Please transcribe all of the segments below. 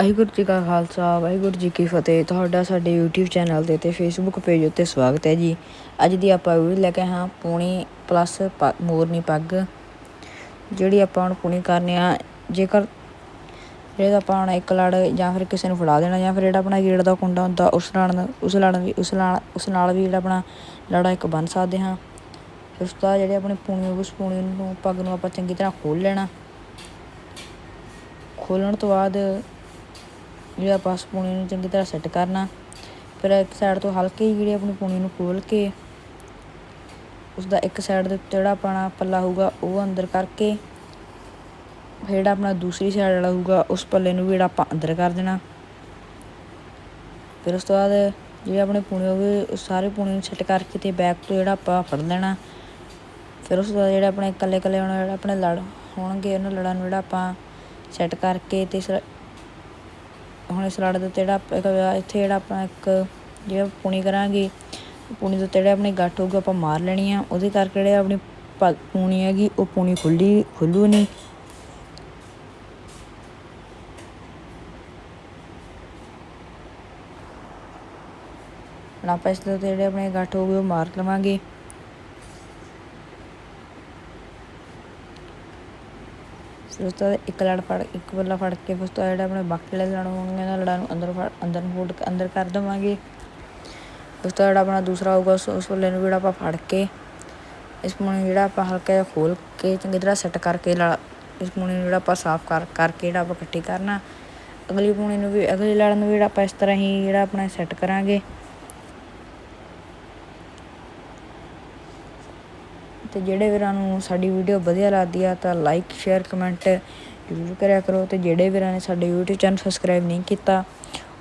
ਵਾਹਿਗੁਰੂ ਜੀ ਕਾ ਖਾਲਸਾ, ਵਾਹਿਗੁਰੂ ਜੀ ਕੀ ਫਤਿਹ। ਤੁਹਾਡਾ ਸਾਡੇ YouTube ਚੈਨਲ ਤੇ ਤੇ Facebook ਪੇਜ ਉੱਤੇ ਸਵਾਗਤ ਹੈ ਜੀ। ਅੱਜ ਦੀ ਆਪਾਂ ਵੀਡੀਓ ਲੈ ਕੇ ਹਾਂ ਪੂਣੀ ਪਲੱਸ ਮੋਰਨੀ ਪੱਗ। ਜਿਹੜੀ ਆਪਾਂ ਹੁਣ ਪੂਣੀ ਕਰਨੇ ਆ, ਜੇਕਰ ਜਿਹੜਾ ਆਪਾਂ ਹੁਣ ਇੱਕ ਲੜ ਜਾਂ ਫਿਰ ਕਿਸੇ ਨੂੰ ਫੜਾ ਦੇਣਾ ਜਾਂ ਫਿਰ ਜਿਹੜਾ ਆਪਣਾ ਗੇੜ ਦਾ ਕੁੰਡਾ ਹੁੰਦਾ, ਉਸ ਨਾਲ ਉਸ ਲੜ ਵੀ, ਉਸ ਨਾਲ ਉਸ ਨਾਲ ਵੀ ਜਿਹੜਾ ਆਪਣਾ ਲੜਾ ਇੱਕ ਬਣ ਸਕਦੇ ਹਾਂ। ਫਿਰ ਉਸ ਤੋਂ ਬਾਅਦ ਜਿਹੜੇ ਆਪਣੇ ਪੂਣੀ ਉਸ ਪੂਣੀ ਨੂੰ, ਪੱਗ ਨੂੰ ਆਪਾਂ ਚੰਗੀ ਤਰ੍ਹਾਂ ਖੋਲ ਲੈਣਾ। ਖੋਲਣ ਤੋਂ ਬਾਅਦ ਜਿਹੜਾ ਆਪਾਂ ਪੂਣੀ ਨੂੰ ਚੰਗੀ ਤਰ੍ਹਾਂ ਸੈੱਟ ਕਰਨਾ। ਫਿਰ ਇੱਕ ਸਾਈਡ ਤੋਂ ਹਲਕੇ ਜਿਹੀ ਜਿਹੜੀ ਆਪਣੀ ਪੂਣੀ ਨੂੰ ਖੋਲ ਕੇ ਉਸ ਦਾ ਇੱਕ ਸਾਈਡ ਦੇ ਉੱਤੇ ਜਿਹੜਾ ਆਪਣਾ ਪੱਲਾ ਹੋਊਗਾ ਉਹ ਅੰਦਰ ਕਰਕੇ ਜਿਹੜਾ ਆਪਣਾ ਦੂਸਰੀ ਸਾਈਡ ਵਾਲਾ ਹੋਊਗਾ ਉਸ ਪੱਲੇ ਨੂੰ ਵੀ ਜਿਹੜਾ ਆਪਾਂ ਅੰਦਰ ਕਰ ਦੇਣਾ। ਫਿਰ ਉਸ ਤੋਂ ਬਾਅਦ ਜਿਹੜੇ ਆਪਣੇ ਪੂਣੇ ਹੋਵੇ ਉਹ ਸਾਰੇ ਪੂਣੇ ਨੂੰ ਸੈੱਟ ਕਰਕੇ ਤੇ ਬੈਕ ਤੋਂ ਜਿਹੜਾ ਆਪਾਂ ਫੜ ਲੈਣਾ। ਫਿਰ ਉਸ ਤੋਂ ਬਾਅਦ ਜਿਹੜਾ ਆਪਣੇ ਇਕੱਲੇ ਇਕੱਲੇ ਹੁਣ ਜਿਹੜਾ ਆਪਣੇ ਲੜ, ਹੋਣਗੇ ਉਹਨਾਂ ਲੜਾਂ ਨੂੰ ਜਿਹੜਾ ਆਪਾਂ ਸੈੱਟ ਕਰਕੇ ਤੇ ਹੁਣ ਇਸ ਲੜ ਦੇ ਉੱਤੇ ਜਿਹੜਾ ਇੱਥੇ ਜਿਹੜਾ ਆਪਾਂ ਇੱਕ ਜਿਹੜਾ ਪੂਣੀ ਕਰਾਂਗੇ, ਪੂਣੀ ਦੇ ਉੱਤੇ ਜਿਹੜੇ ਆਪਣੀ ਗੱਠ ਹੋਊਗਾ, ਆਪਾਂ ਮਾਰ ਲੈਣੀ ਆ। ਉਹਦੇ ਕਰਕੇ ਜਿਹੜੇ ਆਪਣੀ ਪੂਣੀ ਹੈਗੀ, ਉਹ ਪੂਣੀ ਖੁੱਲੀ, ਖੁੱਲੂ ਨਹੀਂ ਹੁਣ ਆਪਾਂ ਇਸ ਦੇ ਉੱਤੇ ਜਿਹੜੇ ਆਪਣੇ ਗੱਠ ਹੋਊਗੇ, ਉਹ ਮਾਰ ਲਵਾਂਗੇ। ਫਿਰ ਉਸ ਤੋਂ ਬਾਅਦ ਇੱਕ ਲੜ ਫੜ, ਇੱਕ ਬੱਲਾ ਫੜ ਕੇ ਫਿਰ ਉਸ ਤੋਂ ਬਾਅਦ ਜਿਹੜਾ ਆਪਣੇ ਬਾਕੀ ਲੜ ਹੋਣਗੇ ਉਹਨਾਂ ਲੜਾਂ ਨੂੰ ਅੰਦਰ ਫੜ, ਅੰਦਰ ਨੂੰ ਫੋਲਡ ਅੰਦਰ ਕਰ ਦੇਵਾਂਗੇ। ਉਸ ਤੋਂ ਜਿਹੜਾ ਆਪਣਾ ਦੂਸਰਾ ਹੋਊਗਾ, ਉਸ ਉਸ ਬੱਲੇ ਨੂੰ ਜਿਹੜਾ ਆਪਾਂ ਫੜ ਕੇ, ਇਸ ਨੂੰ ਜਿਹੜਾ ਆਪਾਂ ਹਲਕਾ ਜਿਹਾ ਖੋਲ ਕੇ, ਚੰਗੀ ਤਰ੍ਹਾਂ ਸੈੱਟ ਕਰਕੇ ਲੜ ਇਸ ਪੂਣੀ ਨੂੰ ਜਿਹੜਾ ਆਪਾਂ ਸਾਫ਼ ਕਰ, ਕਰਕੇ ਜਿਹੜਾ ਆਪਾਂ ਇਕੱਠੀ ਕਰਨਾ। ਅਗਲੀ ਪੂਣੀ ਨੂੰ ਵੀ, ਅਗਲੀ ਲੜ ਨੂੰ ਜਿਹੜਾ ਆਪਾਂ ਇਸ ਤਰ੍ਹਾਂ ਹੀ ਜਿਹੜਾ ਆਪਣਾ ਸੈੱਟ ਕਰਾਂਗੇ। ਤੇ ਜਿਹੜੇ ਵੀਰਾਂ ਨੂੰ ਸਾਡੀ ਵੀਡੀਓ ਵਧੀਆ ਲੱਗਦੀ ਆ ਤਾਂ ਲਾਈਕ ਸ਼ੇਅਰ ਕਮੈਂਟ ਜ਼ਰੂਰ ਕਰਿਆ ਕਰੋ ਤੇ ਜਿਹੜੇ ਵੀਰਾਂ ਨੇ ਸਾਡੇ YouTube ਚੈਨਲ ਸਬਸਕ੍ਰਾਈਬ ਨਹੀਂ ਕੀਤਾ,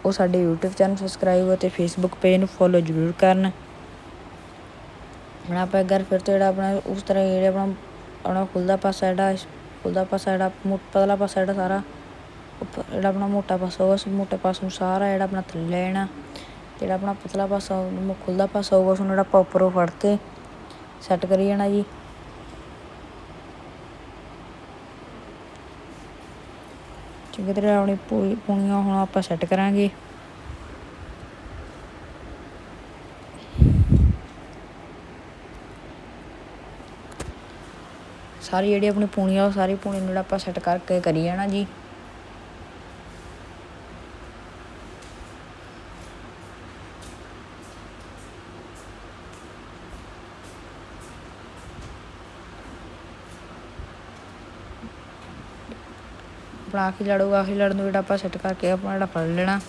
ਉਹ ਸਾਡੇ YouTube ਚੈਨਲ ਸਬਸਕ੍ਰਾਈਬ ਅਤੇ Facebook ਪੇਜ ਨੂੰ ਫੋਲੋ ਜ਼ਰੂਰ ਕਰਨ। ਹੁਣ ਆਪਾਂ ਇੱਕ ਵਾਰ ਫਿਰ ਤੋਂ ਜਿਹੜਾ ਆਪਣਾ, ਉਸ ਤਰ੍ਹਾਂ ਜਿਹੜਾ ਆਪਣਾ ਆਪਣਾ ਖੁੱਲਦਾ ਪਾਸਾ ਜਿਹੜਾ, ਖੁੱਲਦਾ ਪਾਸਾ ਜਿਹੜਾ ਪਤਲਾ ਪਾਸਾ ਜਿਹੜਾ ਸਾਰਾ ਜਿਹੜਾ ਆਪਣਾ ਮੋਟਾ ਪਾਸਾ, ਉਸ ਮੋਟੇ ਪਾਸੇ ਨੂੰ ਸਾਰਾ ਜਿਹੜਾ ਆਪਣਾ ਥੱਲੇ ਲੈਣਾ, ਜਿਹੜਾ ਆਪਣਾ ਪਤਲਾ ਪਾਸਾ ਉਹ ਖੁੱਲਦਾ ਪਾਸਾ ਹੋਊਗਾ, ਉਸ ਨੂੰ ਜਿਹੜਾ ਆਪਾਂ ਉੱਪਰੋਂ ਫੜ ਕੇ ਸੈੱਟ ਕਰੀ ਜਾਣਾ ਜੀ। ਚੰਗੀ ਤਰ੍ਹਾਂ ਆਪਣੀ ਪੂਣੀਆਂ ਹੁਣ ਆਪਾਂ ਸੈੱਟ ਕਰਾਂਗੇ। ਸਾਰੀ ਜਿਹੜੀ ਆਪਣੀ ਪੂਣੀਆਂ, ਉਹ ਸਾਰੀ ਪੂਣੀ ਨੂੰ ਜਿਹੜਾ ਆਪਾਂ ਸੈੱਟ ਕਰਕੇ ਕਰੀ ਜਾਣਾ ਜੀ। ਆਖੀ ਲੜੂਗਾ ਆਖੀ ਲੜ ਨੂੰ ਜਿਹੜਾ ਆਪਾਂ ਸੈੱਟ ਕਰਕੇ ਆਪਣਾ ਜਿਹੜਾ ਫੜ ਲੈਣਾ।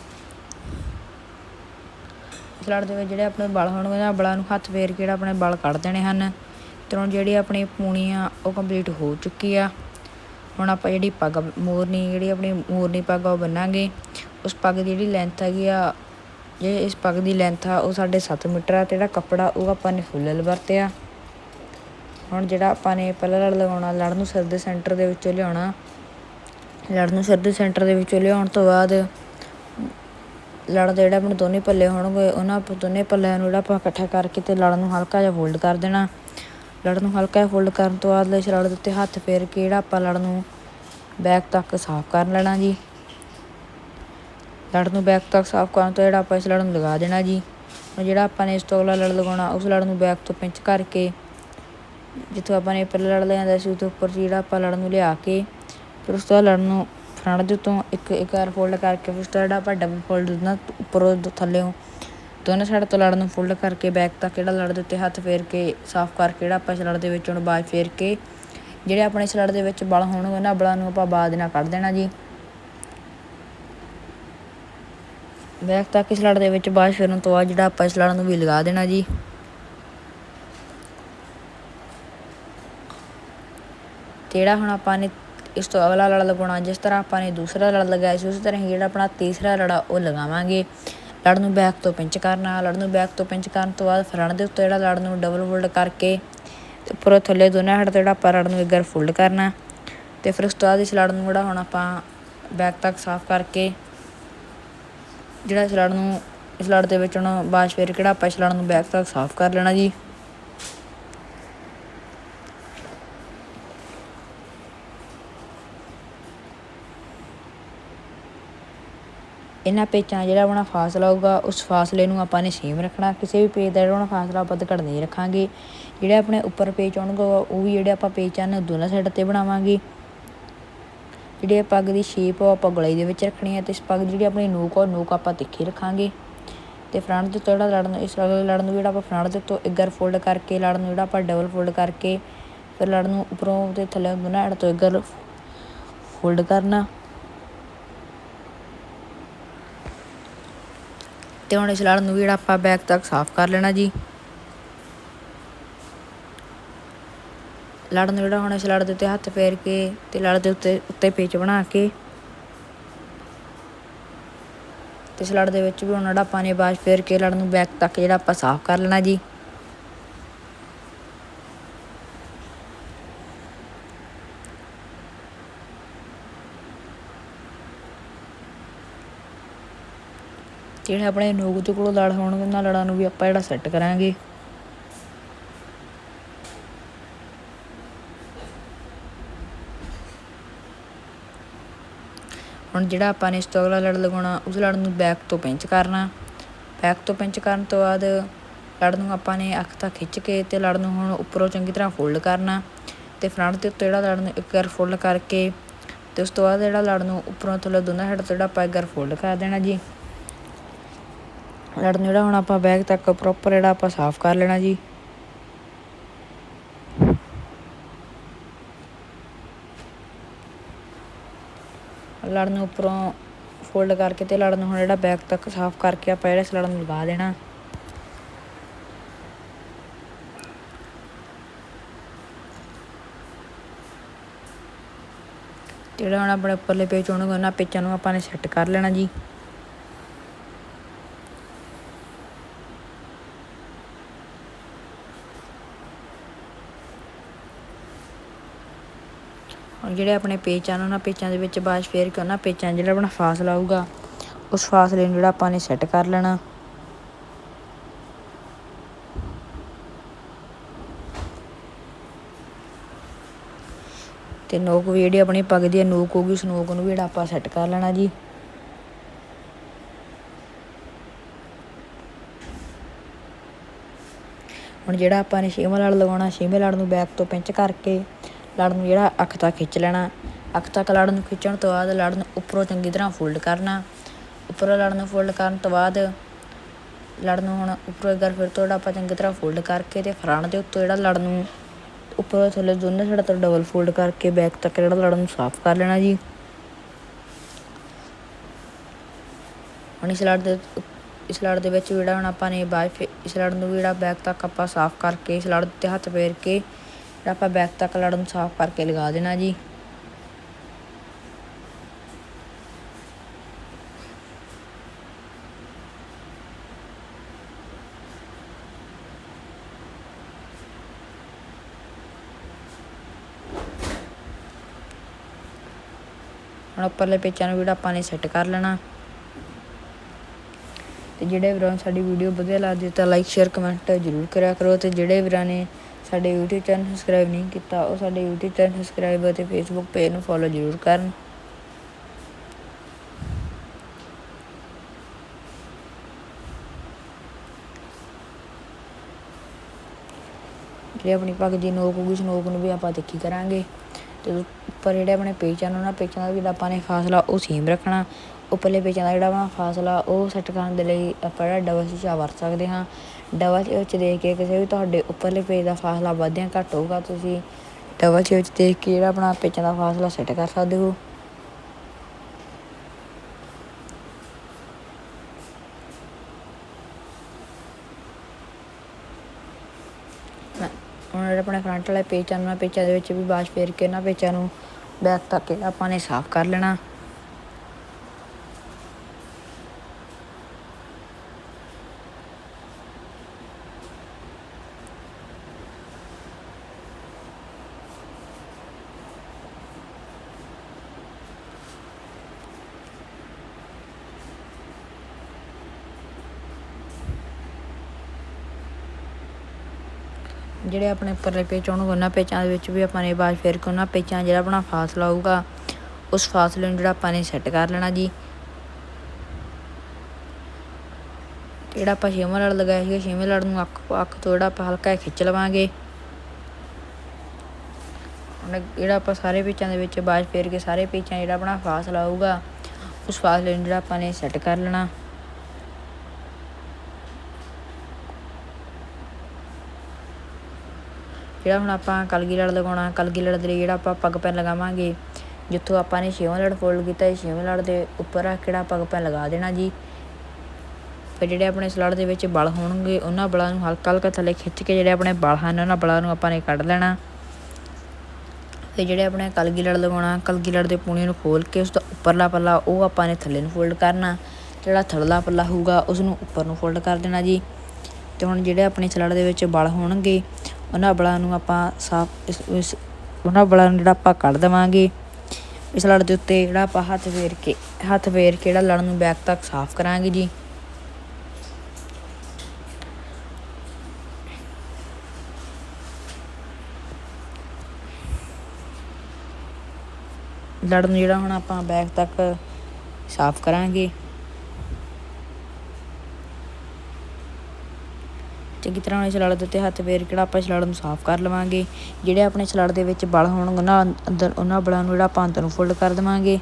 ਇਸ ਲੜ ਦੇ ਵਿੱਚ ਜਿਹੜੇ ਆਪਣੇ ਬਲ ਹੋਣਗੇ ਨਾ ਬਲਾਂ ਨੂੰ ਹੱਥ ਫੇਰ ਕੇ ਜਿਹੜਾ ਆਪਣੇ ਬਲ ਕੱਢ ਦੇਣੇ ਹਨ। ਤੇ ਹੁਣ ਜਿਹੜੀ ਆਪਣੀ ਪੂਣੀ ਆ, ਉਹ ਕੰਪਲੀਟ ਹੋ ਚੁੱਕੀ ਆ। ਹੁਣ ਆਪਾਂ ਜਿਹੜੀ ਪੱਗ, ਮੋਰਨੀ, ਜਿਹੜੀ ਆਪਣੀ ਮੋਰਨੀ ਪੱਗ ਉਹ ਬੰਨਾਂਗੇ। ਉਸ ਪੱਗ ਦੀ ਜਿਹੜੀ ਲੈਂਥ ਹੈਗੀ ਆ, ਜੇ ਇਸ ਪੱਗ ਦੀ ਲੈਂਥ ਆ, ਉਹ ਸਾਡੇ 7 ਮੀਟਰ ਆ ਤੇ ਜਿਹੜਾ ਕੱਪੜਾ, ਉਹ ਆਪਾਂ ਨੇ ਫੁੱਲ ਵਰਤਿਆ। ਹੁਣ ਜਿਹੜਾ ਆਪਾਂ ਨੇ ਪਹਿਲਾਂ ਲੜ ਲਗਾਉਣਾ ਲੜ ਨੂੰ ਸਿਰ ਦੇ ਸੈਂਟਰ ਦੇ ਵਿੱਚੋਂ ਲਿਆਉਣਾ ਲੜ ਨੂੰ ਸਿਰ ਸੈਂਟਰ ਦੇ ਵਿੱਚੋਂ ਲਿਆਉਣ ਤੋਂ ਬਾਅਦ ਲੜ ਦੇ ਜਿਹੜਾ ਆਪਣੇ ਦੋਨੇ ਪੱਲੇ ਹੋਣਗੇ, ਉਹਨਾਂ ਦੋਨੇ ਪੱਲਿਆਂ ਨੂੰ ਜਿਹੜਾ ਆਪਾਂ ਇਕੱਠਾ ਕਰਕੇ ਤੇ ਲੜ ਨੂੰ ਹਲਕਾ ਜਿਹਾ ਫੋਲਡ ਕਰ ਦੇਣਾ। ਲੜ ਨੂੰ ਹਲਕਾ ਜਿਹਾ ਫੋਲਡ ਕਰਨ ਤੋਂ ਬਾਅਦ ਇਸ ਲੜ ਦੇ ਉੱਤੇ ਹੱਥ ਫੇਰ ਕੇ ਜਿਹੜਾ ਆਪਾਂ ਲੜ ਨੂੰ ਬੈਕ ਤੱਕ ਸਾਫ਼ ਕਰ ਲੈਣਾ ਜੀ। ਲੜ ਨੂੰ ਬੈਕ ਤੱਕ ਸਾਫ਼ ਕਰਨ ਤੋਂ ਜਿਹੜਾ ਆਪਾਂ ਇਸ ਲੜ ਨੂੰ ਲਗਾ ਦੇਣਾ ਜੀ। ਜਿਹੜਾ ਆਪਾਂ ਨੇ ਇਸ ਤੋਂ ਅਗਲਾ ਲੜ ਲਗਾਉਣਾ, ਉਸ ਲੜ ਨੂੰ ਬੈਕ ਤੋਂ ਪਿੰਚ ਕਰਕੇ ਜਿੱਥੋਂ ਆਪਾਂ ਨੇ ਪਹਿਲਾ ਲੜ ਲਿਆਂਦਾ ਸੀ, ਉਹਦੇ ਉੱਪਰ ਜਿਹੜਾ ਆਪਾਂ ਲੜ ਨੂੰ ਲਿਆ ਕੇ ਫਿਰ ਉਸ ਤੋਂ ਬਾਅਦ ਲੜ ਨੂੰ ਫਰੰਟ ਦੇ ਉੱਤੋਂ ਇੱਕ ਇੱਕ ਵਾਰ ਫੋਲਡ ਕਰਕੇ ਫਿਰ ਉਸ ਤੋਂ ਜਿਹੜਾ ਆਪਾਂ ਡਬਲ ਫੋਲਡ ਨਾ ਉੱਪਰੋਂ ਥੱਲੇੋਂ ਦੋਨੇ ਸਾਈਡ ਤੋਂ ਲੜ ਨੂੰ ਫੋਲਡ ਕਰਕੇ ਬੈਕ ਤੱਕ ਜਿਹੜਾ ਲੜ ਦੇ ਉੱਤੇ ਹੱਥ ਫੇਰ ਕੇ ਸਾਫ਼ ਕਰਕੇ ਜਿਹੜਾ ਆਪਾਂ ਇਸ ਦੇ ਵਿੱਚ ਬਾਜ ਫੇਰ ਕੇ, ਜਿਹੜੇ ਆਪਣੇ ਇਸ ਲੜ ਦੇ ਵਿੱਚ ਬਲ ਹੋਣਗੇ ਉਹਨਾਂ ਬਲਾਂ ਨੂੰ ਆਪਾਂ ਬਾਦ ਨਾਲ ਕੱਢ ਦੇਣਾ ਜੀ। ਬੈਕ ਤੱਕ ਇਸ ਲੜ ਦੇ ਵਿੱਚ ਬਾਜ ਫੇਰਨ ਤੋਂ ਬਾਅਦ ਜਿਹੜਾ ਆਪਾਂ ਇਸ ਲੜ ਨੂੰ ਵੀ ਲਗਾ ਦੇਣਾ ਜੀ। ਜਿਹੜਾ ਹੁਣ ਆਪਾਂ ਨੇ ਇਸ ਤੋਂ ਅਗਲਾ ਲੜ ਲਗਾਉਣਾ, ਜਿਸ ਤਰ੍ਹਾਂ ਆਪਾਂ ਨੇ ਦੂਸਰਾ ਲੜ ਲਗਾਇਆ ਸੀ, ਉਸੇ ਤਰ੍ਹਾਂ ਹੀ ਜਿਹੜਾ ਆਪਣਾ ਤੀਸਰਾ ਲੜਾ ਉਹ ਲਗਾਵਾਂਗੇ। ਲੜ ਨੂੰ ਬੈਕ ਤੋਂ ਪਿੰਚ ਕਰਨਾ ਲੜ ਨੂੰ ਬੈਕ ਤੋਂ ਪਿੰਚ ਕਰਨ ਤੋਂ ਬਾਅਦ ਫਰੰਟ ਦੇ ਉੱਤੇ ਜਿਹੜਾ ਲੜ ਨੂੰ ਡਬਲ ਫੋਲਡ ਕਰਕੇ ਉੱਪਰੋਂ ਥੱਲੇ ਦੋਨੇ ਹੱਡ ਤੇ ਜਿਹੜਾ ਆਪਾਂ ਲੜ ਨੂੰ ਇੱਕ ਵਾਰ ਫੋਲਡ ਕਰਨਾ ਤੇ ਫਿਰ ਉਸ ਤੋਂ ਬਾਅਦ ਇਸ ਲੜ ਨੂੰ ਜਿਹੜਾ ਹੁਣ ਆਪਾਂ ਬੈਕ ਤੱਕ ਸਾਫ਼ ਕਰਕੇ ਜਿਹੜਾ ਇਸ ਲੜ ਨੂੰ, ਇਸ ਲੜ ਦੇ ਵਿੱਚ ਹੁਣ ਬਾਜ ਫਿਰ ਕਿਹੜਾ ਆਪਾਂ ਇਸ ਲੜ ਨੂੰ ਬੈਕ ਤੱਕ ਸਾਫ਼ ਕਰ ਲੈਣਾ ਜੀ। ਇਹਨਾਂ ਪੇਚਾਂ ਜਿਹੜਾ ਆਪਣਾ ਫਾਸਲਾ ਹੋਊਗਾ, ਉਸ ਫਾਸਲੇ ਨੂੰ ਆਪਾਂ ਨੇ ਸੇਮ ਰੱਖਣਾ। ਕਿਸੇ ਵੀ ਪੇਜ ਦਾ ਜਿਹੜਾ ਆਪਣਾ ਫਾਸਲਾ ਆਪਾਂ ਘੱਟ ਨਹੀਂ ਰੱਖਾਂਗੇ। ਜਿਹੜੇ ਆਪਣੇ ਉੱਪਰ ਪੇਜ ਆਉਣਗੇ, ਉਹ ਵੀ ਜਿਹੜੇ ਆਪਾਂ ਪੇਚ ਹਨ ਦੋਨਾਂ ਸਾਈਡ ਤੇ ਬਣਾਵਾਂਗੇ। ਜਿਹੜੀ ਪੱਗ ਦੀ ਸ਼ੇਪ ਉਹ ਆਪਾਂ ਗਲਾਈ ਦੇ ਵਿੱਚ ਰੱਖਣੀ ਹੈ ਤੇ ਇਸ ਪੱਗ ਦੀ ਜਿਹੜੀ ਆਪਣੀ ਨੋਕ ਆ, ਉਹ ਨੋਕ ਆਪਾਂ ਤਿੱਖੀ ਰੱਖਾਂਗੇ। ਤੇ ਫਰੰਟ ਦੇ ਉੱਤੋਂ ਜਿਹੜਾ ਲੜਨ, ਇਸ ਲੜਨ ਨੂੰ ਜਿਹੜਾ ਆਪਾਂ ਫਰੰਟ ਦੇ ਉੱਤੋਂ ਇੱਗਰ ਫੋਲਡ ਕਰਕੇ, ਲੜਨ ਨੂੰ ਜਿਹੜਾ ਆਪਾਂ ਡਬਲ ਫੋਲਡ ਕਰਕੇ, ਫਿਰ ਲੜਨ ਨੂੰ ਉੱਪਰੋਂ ਤੇ ਥੱਲੇ ਦੋਨਾਂ ਐਡ ਤੋਂ ਇੱਗਰ ਫੋਲਡ ਕਰਨਾ। ਤੇ ਹੁਣ ਇਸ ਲੜਨ ਨੂੰ ਵੀ ਜਿਹੜਾ ਆਪਾਂ ਬੈਕ ਤੱਕ ਸਾਫ਼ ਕਰ ਲੈਣਾ ਜੀ। ਲੜ ਨੂੰ ਜਿਹੜਾ ਹੁਣ ਇਸ ਲੜ ਦੇ ਉੱਤੇ ਹੱਥ ਫੇਰ ਕੇ ਤੇ ਲੜ ਦੇ ਉੱਤੇ ਉੱਤੇ ਪੇਚ ਬਣਾ ਕੇ ਤੇ ਇਸ ਲੜ ਦੇ ਵਿੱਚ ਵੀ ਹੁਣ ਜਿਹੜਾ ਆਪਾਂ ਨੇ ਬਾਜ਼ ਫੇਰ ਕੇ ਲੜ ਨੂੰ ਬੈਕ ਤੱਕ ਜਿਹੜਾ ਆਪਾਂ ਸਾਫ਼ ਕਰ ਲੈਣਾ ਜੀ। ਜਿਹੜੇ ਆਪਣੇ ਨੋਕ ਦੇ ਕੋਲੋਂ ਲੜ ਹੋਣਗੇ ਉਹਨਾਂ ਲੜਾਂ ਨੂੰ ਵੀ ਆਪਾਂ ਜਿਹੜਾ ਸੈੱਟ ਕਰਾਂਗੇ। ਹੁਣ ਜਿਹੜਾ ਆਪਾਂ ਨੇ ਇਸ ਤੋਂ ਅਗਲਾ ਲੜ ਲਗਾਉਣਾ, ਉਸ ਲੜ ਨੂੰ ਬੈਕ ਤੋਂ ਪਿੰਚ ਕਰਨਾ। ਬੈਕ ਤੋਂ ਪਿੰਚ ਕਰਨ ਤੋਂ ਬਾਅਦ ਲੜ ਨੂੰ ਆਪਾਂ ਨੇ ਅੱਖ ਤੱਕ ਖਿੱਚ ਕੇ ਤੇ ਲੜ ਨੂੰ ਹੁਣ ਉੱਪਰੋਂ ਚੰਗੀ ਤਰ੍ਹਾਂ ਫੋਲਡ ਕਰਨਾ ਤੇ ਫਰੰਟ ਦੇ ਉੱਤੇ ਜਿਹੜਾ ਲੜ ਨੂੰ ਇੱਕ ਵਾਰ ਫੋਲਡ ਕਰਕੇ ਤੇ ਉਸ ਤੋਂ ਬਾਅਦ ਜਿਹੜਾ ਲੜ ਨੂੰ ਉੱਪਰੋਂ ਥੱਲੇ ਦੋਨਾਂ ਸਾਈਡ ਤੋਂ ਜਿਹੜਾ ਆਪਾਂ ਇੱਕ ਵਾਰ ਫੋਲਡ ਕਰ ਦੇਣਾ ਜੀ। ਲੜ ਨੂੰ ਜਿਹੜਾ ਹੁਣ ਆਪਾਂ ਬੈਗ ਤੱਕ ਪ੍ਰੋਪਰ ਜਿਹੜਾ ਆਪਾਂ ਸਾਫ਼ ਕਰ ਲੈਣਾ ਜੀ। ਲੜ ਨੂੰ ਉੱਪਰੋਂ ਫੋਲਡ ਕਰਕੇ ਤੇ ਲੜ ਨੂੰ ਹੁਣ ਜਿਹੜਾ ਬੈਕ ਤੱਕ ਸਾਫ਼ ਕਰਕੇ ਆਪਾਂ ਜਿਹੜਾ ਇਸ ਲੜ ਨੂੰ ਲਗਾ ਦੇਣਾ। ਜਿਹੜਾ ਹੁਣ ਆਪਣੇ ਉੱਪਰਲੇ ਪੇਚ ਹੋਣਗੇ ਉਹਨਾਂ ਪੇਚਾਂ ਨੂੰ ਆਪਾਂ ਨੇ ਸੈੱਟ ਕਰ ਲੈਣਾ ਜੀ। ਜਿਹੜੇ ਆਪਣੇ ਪੇਚ ਹਨ ਉਹਨਾਂ ਪੇਚਾਂ ਦੇ ਵਿੱਚ ਬਾਅਦ ਫੇਰ ਕੇ ਉਹਨਾਂ ਪੇਚਾਂ ਜਿਹੜਾ ਆਪਣਾ ਫਾਸਲਾ ਆਊਗਾ ਉਸ ਫਾਸਲੇ ਨੂੰ ਜਿਹੜਾ ਆਪਾਂ ਨੇ ਸੈੱਟ ਕਰ ਲੈਣਾ। ਤੇ ਨੋਕ ਵੀ ਜਿਹੜੀ ਆਪਣੀ ਪੱਗ ਦੀ ਨੋਕ ਹੋਊਗੀ, ਉਸ ਨੋਕ ਨੂੰ ਵੀ ਜਿਹੜਾ ਆਪਾਂ ਸੈੱਟ ਕਰ ਲੈਣਾ ਜੀ। ਹੁਣ ਜਿਹੜਾ ਆਪਾਂ ਨੇ ਛੇਵਾਂ ਲੜ ਲਗਾਉਣਾ ਛੇਵੇਂ ਲੜ ਨੂੰ ਬੈਕ ਤੋਂ ਪਿੰਚ ਕਰਕੇ ਲੜ ਨੂੰ ਜਿਹੜਾ ਅੱਖ ਤੱਕ ਖਿੱਚ ਲੈਣਾ, ਅੱਖ ਤੱਕ ਲੜ ਨੂੰ ਖਿੱਚਣ ਤੋਂ ਬਾਅਦ ਲੜ ਨੂੰ ਉੱਪਰੋਂ ਚੰਗੀ ਤਰ੍ਹਾਂ ਫੋਲਡ ਕਰਨਾ, ਉੱਪਰੋਂ ਲੜ ਨੂੰ ਫੋਲਡ ਕਰਨ ਤੋਂ ਬਾਅਦ ਲੜ ਨੂੰ ਹੁਣ ਉੱਪਰੋਂ ਇੱਕ ਵਾਰ ਫਿਰ ਤੋਂ ਜਿਹੜਾ ਆਪਾਂ ਚੰਗੀ ਤਰ੍ਹਾਂ ਫੋਲਡ ਕਰਕੇ ਤੇ ਫਰੰਟ ਦੇ ਉੱਤੋਂ ਜਿਹੜਾ ਲੜ ਨੂੰ ਉੱਪਰੋਂ ਥੱਲੇ ਦੋਨੇ ਸਾਈਡਾਂ ਤੋਂ ਡਬਲ ਫੋਲਡ ਕਰਕੇ ਬੈਕ ਤੱਕ ਜਿਹੜਾ ਲੜ ਨੂੰ ਸਾਫ਼ ਕਰ ਲੈਣਾ ਜੀ। ਹੁਣ ਇਸ ਲੜ ਦੇ ਇਸ ਲੜ ਦੇ ਵਿੱਚ ਜਿਹੜਾ ਹੁਣ ਆਪਾਂ ਨੇ ਬਾਅਦ ਇਸ ਲੜ ਨੂੰ ਵੀ ਜਿਹੜਾ ਬੈਕ ਤੱਕ ਆਪਾਂ ਸਾਫ਼ ਕਰਕੇ ਇਸ ਲੜ ਤੇ ਹੱਥ ਫੇਰ ਕੇ ਜਿਹੜਾ ਆਪਾਂ ਬੈਕ ਤੱਕ ਲੜ ਨੂੰ ਸਾਫ਼ ਕਰਕੇ ਲਗਾ ਦੇਣਾ ਜੀ। ਹੁਣ ਉੱਪਰਲੇ ਪੇਚਾਂ ਨੂੰ ਜਿਹੜਾ ਆਪਾਂ ਨੇ ਸੈੱਟ ਕਰ ਲੈਣਾ। ਤੇ ਜਿਹੜੇ ਵੀਰਾਂ ਨੂੰ ਸਾਡੀ ਵੀਡੀਓ ਵਧੀਆ ਲੱਗਦੀ ਤਾਂ ਲਾਈਕ ਸ਼ੇਅਰ ਕਮੈਂਟ ਜ਼ਰੂਰ ਕਰਿਆ ਕਰੋ ਤੇ ਜਿਹੜੇ ਵੀਰਾਂ ਨੇ ਸਾਡੇ YouTube ਚੈਨਲ ਸਬਸਕ੍ਰਾਈਬ ਨਹੀਂ ਕੀਤਾ, ਉਹ ਸਾਡੇ YouTube ਚੈਨਲ ਸਬਸਕ੍ਰਾਈਬ ਅਤੇ Facebook ਪੇਜ ਨੂੰ ਫੋਲੋ ਜ਼ਰੂਰ ਕਰਨ। ਜਿਹੜੀ ਆਪਣੀ ਪੱਗ ਦੀ ਨੋਕ ਹੋਊਗੀ, ਉਸ ਨੋਕ ਨੂੰ ਵੀ ਆਪਾਂ ਤਿੱਖੀ ਕਰਾਂਗੇ। ਤੇ ਪਰ ਜਿਹੜੇ ਆਪਣੇ ਪੇਚਾਂ ਨੇ, ਉਹਨਾਂ ਪੇਚਾਂ ਦਾ ਵੀ ਆਪਾਂ ਨੇ ਫਾਸਲਾ ਉਹ ਸੇਮ ਰੱਖਣਾ। ਉੱਪਰਲੇ ਪੇਚਾਂ ਦਾ ਜਿਹੜਾ ਆਪਣਾ ਫਾਸਲਾ, ਉਹ ਸੈੱਟ ਕਰਨ ਦੇ ਲਈ ਆਪਾਂ ਜਿਹੜਾ ਡਬਲ ਸ਼ੀਸ਼ਾ ਵਰਤ ਸਕਦੇ ਹਾਂ। ਡਬਲ ਵਿੱਚ ਦੇਖ ਕੇ ਕਿਸੇ ਵੀ ਤੁਹਾਡੇ ਉੱਪਰਲੇ ਪੇਜ ਦਾ ਫਾਸਲਾ ਵੱਧ ਜਾਂ ਘੱਟ ਹੋਊਗਾ, ਤੁਸੀਂ ਡਬਲ ਵਿੱਚ ਦੇਖ ਕੇ ਜਿਹੜਾ ਆਪਣਾ ਪੇਚਾਂ ਦਾ ਫਾਸਲਾ ਸੈੱਟ ਕਰ ਸਕਦੇ ਹੋ। ਹੁਣ ਜਿਹੜੇ ਆਪਣੇ ਫਰੰਟ ਵਾਲੇ ਪੇਚ ਨੂੰ ਉਹਨਾਂ ਪੇਚਾਂ ਦੇ ਵਿੱਚ ਵੀ ਬਾਸ਼ ਫੇਰ ਕੇ ਉਹਨਾਂ ਪੇਚਾਂ ਨੂੰ ਬੈਕ ਤੱਕ ਆਪਾਂ ਨੇ ਸਾਫ਼ ਕਰ ਲੈਣਾ। ਜਿਹੜੇ ਆਪਣੇ ਉੱਪਰਲੇ ਪੇਚ ਹੋਣਗੇ ਉਹਨਾਂ ਪੇਚਾਂ ਦੇ ਵਿੱਚ ਵੀ ਆਪਾਂ ਨੇ ਬਾਸ਼ ਫੇਰ ਕੇ ਉਹਨਾਂ ਪੇਚਾਂ ਜਿਹੜਾ ਆਪਣਾ ਫਾਸਲਾ ਆਊਗਾ ਉਸ ਫਾਸਲੇ ਨੂੰ ਜਿਹੜਾ ਆਪਾਂ ਨੇ ਸੈੱਟ ਕਰ ਲੈਣਾ ਜੀ। ਜਿਹੜਾ ਆਪਾਂ ਛੇਵਾਂ ਲੜ ਲਗਾਇਆ ਸੀਗਾ, ਛੇਵੇਂ ਲੜ ਨੂੰ ਅੱਖ ਅੱਖ ਤੋਂ ਜਿਹੜਾ ਆਪਾਂ ਹਲਕਾ ਖਿੱਚ ਲਵਾਂਗੇ। ਹੁਣ ਜਿਹੜਾ ਆਪਾਂ ਸਾਰੇ ਪੇਚਾਂ ਦੇ ਵਿੱਚ ਬਾਜ ਫੇਰ ਕੇ ਸਾਰੇ ਪੇਚਾਂ ਜਿਹੜਾ ਆਪਣਾ ਫਾਸਲਾ ਆਊਗਾ ਉਸ ਫਾਸਲੇ ਨੂੰ ਜਿਹੜਾ ਆਪਾਂ ਨੇ ਸੈੱਟ ਕਰ ਲੈਣਾ। ਜਿਹੜਾ ਹੁਣ ਆਪਾਂ ਕਲਗੀ ਲੜ ਲਗਾਉਣਾ ਕਲਗੀ ਲੜ ਦੇ ਲਈ ਜਿਹੜਾ ਆਪਾਂ ਪੱਗ ਪੈਨ ਲਗਾਵਾਂਗੇ, ਜਿੱਥੋਂ ਆਪਾਂ ਨੇ ਛੇਵਾਂ ਲੜ ਫੋਲਡ ਕੀਤਾ ਇਹ ਛੇਵੇਂ ਲੜ ਦੇ ਉੱਪਰ ਰੱਖ ਕਿਹੜਾ ਪੱਗ ਪੈਨ ਲਗਾ ਦੇਣਾ ਜੀ। ਫਿਰ ਜਿਹੜੇ ਆਪਣੇ ਸਲੜ ਦੇ ਵਿੱਚ ਬਲ ਹੋਣਗੇ, ਉਹਨਾਂ ਬਲਾਂ ਨੂੰ ਹਲਕਾ ਹਲਕਾ ਥੱਲੇ ਖਿੱਚ ਕੇ ਜਿਹੜੇ ਆਪਣੇ ਬਲ ਹਨ, ਉਹਨਾਂ ਬਲਾਂ ਨੂੰ ਆਪਾਂ ਨੇ ਕੱਢ ਲੈਣਾ। ਫਿਰ ਜਿਹੜੇ ਆਪਣੇ ਕਲਗੀ ਲੜ ਲਗਾਉਣਾ ਕਲਗੀ ਲੜ ਦੇ ਪੂਣੀ ਨੂੰ ਖੋਲ ਕੇ ਉਸ ਦਾ ਉੱਪਰਲਾ ਪੱਲਾ ਉਹ ਆਪਾਂ ਨੇ ਥੱਲੇ ਨੂੰ ਫੋਲਡ ਕਰਨਾ। ਜਿਹੜਾ ਥੱਲੜਾ ਪੱਲਾ ਹੋਊਗਾ, ਉਸ ਨੂੰ ਉੱਪਰ ਨੂੰ ਫੋਲਡ ਕਰ ਦੇਣਾ ਜੀ। ਤੇ ਹੁਣ ਜਿਹੜੇ ਆਪਣੇ ਸਲੜ ਦੇ ਵਿੱਚ ਬਲ ਹੋਣਗੇ ਉਹਨਾਂ ਬਲਾਂ ਨੂੰ ਆਪਾਂ ਸਾਫ਼ ਇਸ ਇਸ, ਉਹਨਾਂ ਬਲਾਂ ਨੂੰ ਜਿਹੜਾ ਆਪਾਂ ਕੱਢ ਦੇਵਾਂਗੇ, ਇਸ ਲੜ ਦੇ ਉੱਤੇ ਜਿਹੜਾ ਆਪਾਂ ਹੱਥ ਫੇਰ ਕੇ, ਹੱਥ ਫੇਰ ਕੇ ਜਿਹੜਾ ਲੜ ਨੂੰ ਬੈਕ ਤੱਕ ਸਾਫ਼ ਕਰਾਂਗੇ ਜੀ। ਲੜ ਨੂੰ ਜਿਹੜਾ ਹੁਣ ਆਪਾਂ ਬੈਕ ਤੱਕ ਸਾਫ਼ ਕਰਾਂਗੇ। ਚੰਗੀ ਤਰ੍ਹਾਂ ਇਸ ਲੜ ਦੇ ਉੱਤੇ ਹੱਥ ਫੇਰ ਕਿਹੜਾ ਆਪਾਂ ਇਸ ਨੂੰ ਸਾਫ਼ ਕਰ ਲਵਾਂਗੇ। ਜਿਹੜੇ ਆਪਣੇ ਸਲੜ ਦੇ ਵਿੱਚ ਬਲ ਹੋਣਗੇ ਉਹਨਾਂ ਅੰਦਰ ਉਹਨਾਂ ਬਲਾਂ ਨੂੰ ਜਿਹੜਾ ਆਪਾਂ ਅੰਦਰ ਨੂੰ ਫੋਲਡ ਕਰ ਦੇਵਾਂਗੇ।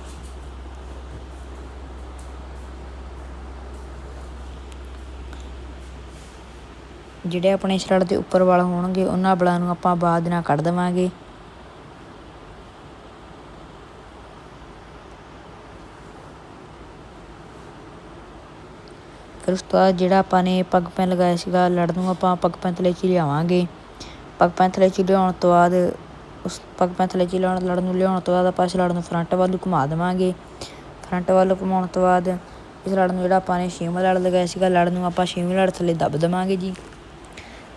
ਜਿਹੜੇ ਆਪਣੇ ਸਲੜ ਦੇ ਉੱਪਰ ਵਾਲ ਹੋਣਗੇ, ਉਹਨਾਂ ਬਲਾਂ ਨੂੰ ਆਪਾਂ ਬਾਅਦ ਨਾਲ ਕੱਢ ਦੇਵਾਂਗੇ। ਫਿਰ ਉਸ ਤੋਂ ਬਾਅਦ ਜਿਹੜਾ ਆਪਾਂ ਨੇ ਪੱਗ ਪੈਨ ਲਗਾਇਆ ਸੀਗਾ ਲੜ ਨੂੰ, ਆਪਾਂ ਪੱਗ ਪੈਨ ਥੱਲੇ ਚ ਲਿਆਵਾਂਗੇ। ਪੱਗ ਪੈਨ ਥੱਲੇ ਚ ਲਿਆਉਣ ਤੋਂ ਬਾਅਦ ਉਸ ਪੱਗ ਪੈਨ ਥੱਲੇ ਚ ਲਿਆਉਣ ਲੜ ਨੂੰ ਲਿਆਉਣ ਤੋਂ ਬਾਅਦ ਆਪਾਂ ਇਸ ਲੜ ਨੂੰ ਫਰੰਟ ਵੱਲ ਨੂੰ ਘੁਮਾ ਦੇਵਾਂਗੇ। ਫਰੰਟ ਵੱਲ ਘੁਮਾਉਣ ਤੋਂ ਬਾਅਦ ਇਸ ਲੜ ਨੂੰ ਜਿਹੜਾ ਆਪਾਂ ਨੇ ਛੇਵਾਂ ਲੜ ਲਗਾਇਆ ਸੀਗਾ ਲੜ ਨੂੰ ਆਪਾਂ ਛੇਵੀਂ ਲੜ ਥੱਲੇ ਦੱਬ ਦੇਵਾਂਗੇ ਜੀ।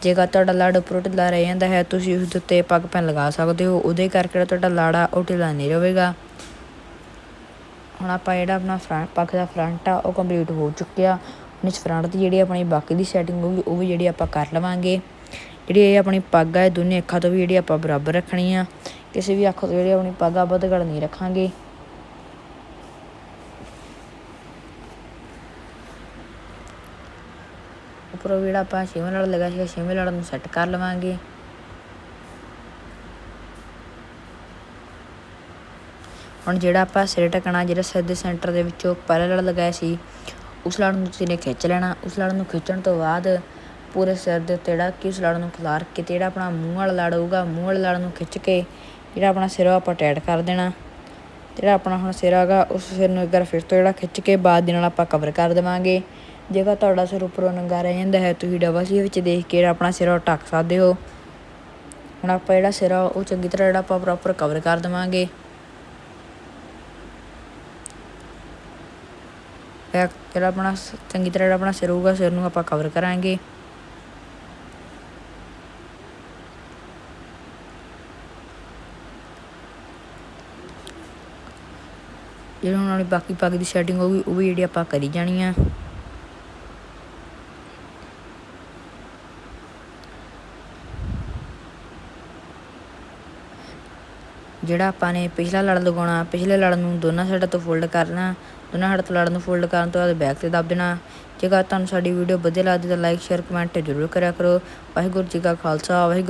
ਜੇਕਰ ਤੁਹਾਡਾ ਲੜ ਉੱਪਰੋਂ ਢਿੱਲਾ ਰਹਿ ਜਾਂਦਾ ਹੈ, ਤੁਸੀਂ ਉਸ ਦੇ ਉੱਤੇ ਪੱਗ ਪੈਨ ਲਗਾ ਸਕਦੇ ਹੋ। ਉਹਦੇ ਕਰਕੇ ਜਿਹੜਾ ਤੁਹਾਡਾ ਲਾੜਾ ਉਹ ਢਿੱਲਾ ਨਹੀਂ ਰਹੇਗਾ। ਹੁਣ ਆਪਾਂ ਜਿਹੜਾ ਆਪਣਾ ਫਰੰਟ ਪੱਖ ਦਾ ਫਰੰਟ ਆ, ਉਹ ਕੰਪਲੀਟ ਹੋ ਚੁੱਕਿਆ। ਹੁਣ ਫਰੰਟ ਦੀ ਜਿਹੜੀ ਆਪਣੀ ਬਾਕੀ ਦੀ ਸੈਟਿੰਗ ਹੋਊਗੀ, ਉਹ ਵੀ ਜਿਹੜੀ ਆਪਾਂ ਕਰ ਲਵਾਂਗੇ। ਜਿਹੜੀ ਇਹ ਆਪਣੀ ਪੱਗ ਆ ਦੋਨੇ ਅੱਖਾਂ ਤੋਂ ਵੀ ਜਿਹੜੀ ਆਪਾਂ ਬਰਾਬਰ ਰੱਖਣੀ ਆ। ਕਿਸੇ ਵੀ ਅੱਖ ਤੋਂ ਜਿਹੜੀ ਆਪਣੀ ਪੱਗ ਆ, ਵੱਧ ਘੱਟ ਨਹੀਂ ਰੱਖਾਂਗੇ। ਉੱਪਰੋਂ ਜਿਹੜਾ ਆਪਾਂ ਛੇਵੇਂ ਲੜ ਲਗਾ ਸੀਗਾ, ਛੇਵੇਂ ਲੜ ਨੂੰ ਸੈੱਟ ਕਰ ਲਵਾਂਗੇ। ਹੁਣ ਜਿਹੜਾ ਆਪਾਂ ਸਿਰ ਟਕਣਾ ਜਿਹੜਾ ਸਿਰ ਦੇ ਸੈਂਟਰ ਦੇ ਵਿੱਚੋਂ ਪਹਿਲਾ ਲੜ ਲਗਾਇਆ ਸੀ ਉਸ ਲੜ ਨੂੰ ਤੁਸੀਂ ਨੇ ਖਿੱਚ ਲੈਣਾ। ਉਸ ਲੜ ਨੂੰ ਖਿੱਚਣ ਤੋਂ ਬਾਅਦ ਪੂਰੇ ਸਿਰ ਦੇ ਉੱਤੇ ਜਿਹੜਾ ਕਿ ਉਸ ਲੜ ਨੂੰ ਖਿਲਾਰ ਕੇ ਤੇ ਜਿਹੜਾ ਆਪਣਾ ਮੂੰਹ ਵਾਲਾ ਲੜ ਹੋਊਗਾ, ਮੂੰਹ ਵਾਲੇ ਲੜ ਨੂੰ ਖਿੱਚ ਕੇ ਜਿਹੜਾ ਆਪਣਾ ਸਿਰ ਉਹ ਆਪਾਂ ਟੈਟ ਕਰ ਦੇਣਾ। ਜਿਹੜਾ ਆਪਣਾ ਹੁਣ ਸਿਰ ਹੈਗਾ, ਉਸ ਸਿਰ ਨੂੰ ਇੱਕ ਵਾਰ ਫਿਰ ਤੋਂ ਜਿਹੜਾ ਖਿੱਚ ਕੇ ਬਾਅਦ ਦੇ ਨਾਲ ਆਪਾਂ ਕਵਰ ਕਰ ਦੇਵਾਂਗੇ। ਜੇਕਰ ਤੁਹਾਡਾ ਸਿਰ ਉੱਪਰੋਂ ਨੰਗਾ ਰਹਿ ਜਾਂਦਾ ਹੈ, ਤੁਸੀਂ ਡਬਲ ਸੀ ਵਿੱਚ ਦੇਖ ਕੇ ਜਿਹੜਾ ਆਪਣਾ ਸਿਰ ਉਹ ਢੱਕ ਸਕਦੇ ਹੋ। ਹੁਣ ਆਪਾਂ ਜਿਹੜਾ ਸਿਰ ਉਹ ਚੰਗੀ ਤਰ੍ਹਾਂ ਜਿਹੜਾ ਆਪਾਂ ਪ੍ਰੋਪਰ ਕਵਰ ਕਰ ਦੇਵਾਂਗੇ। ਬੈਕ ਜਿਹੜਾ ਆਪਣਾ ਚੰਗੀ ਤਰ੍ਹਾਂ ਜਿਹੜਾ ਆਪਣਾ ਸਿਰ ਹੋਊਗਾ, ਸਿਰ ਨੂੰ ਆਪਾਂ ਕਵਰ ਕਰਾਂਗੇ। ਜਿਹੜੀ ਹੁਣ ਵਾਲੀ ਬਾਕੀ ਪੱਗ ਦੀ ਸੈਟਿੰਗ ਹੋਊਗੀ, ਉਹ ਵੀ ਜਿਹੜੀ ਆਪਾਂ ਕਰੀ ਜਾਣੀ ਆ। ਜਿਹੜਾ ਆਪਾਂ ਨੇ ਪਿਛਲਾ ਲੜ ਲਗਾਉਣਾ, ਪਿਛਲੇ ਲੜ ਨੂੰ ਦੋਨਾਂ ਸਾਈਡਾਂ ਤੋਂ ਫੋਲਡ ਕਰਨਾ, ਦੋਨਾਂ ਸਾਈਡਾਂ ਤੋਂ ਲੜ ਨੂੰ ਫੋਲਡ ਕਰਨ ਤੋਂ ਬਾਅਦ ਬੈਕ ਤੇ ਦੱਬ ਦੇਣਾ। ਜੇਕਰ ਤੁਹਾਨੂੰ ਸਾਡੀ ਵੀਡੀਓ ਵਧੀਆ ਲੱਗਦੀ ਤਾਂ ਲਾਈਕ ਸ਼ੇਅਰ ਕਮੈਂਟ ਜ਼ਰੂਰ ਕਰਿਆ ਕਰੋ। ਵਾਹਿਗੁਰੂ ਜੀ ਕਾ ਖਾਲਸਾ, ਵਾਹਿਗੁਰੂ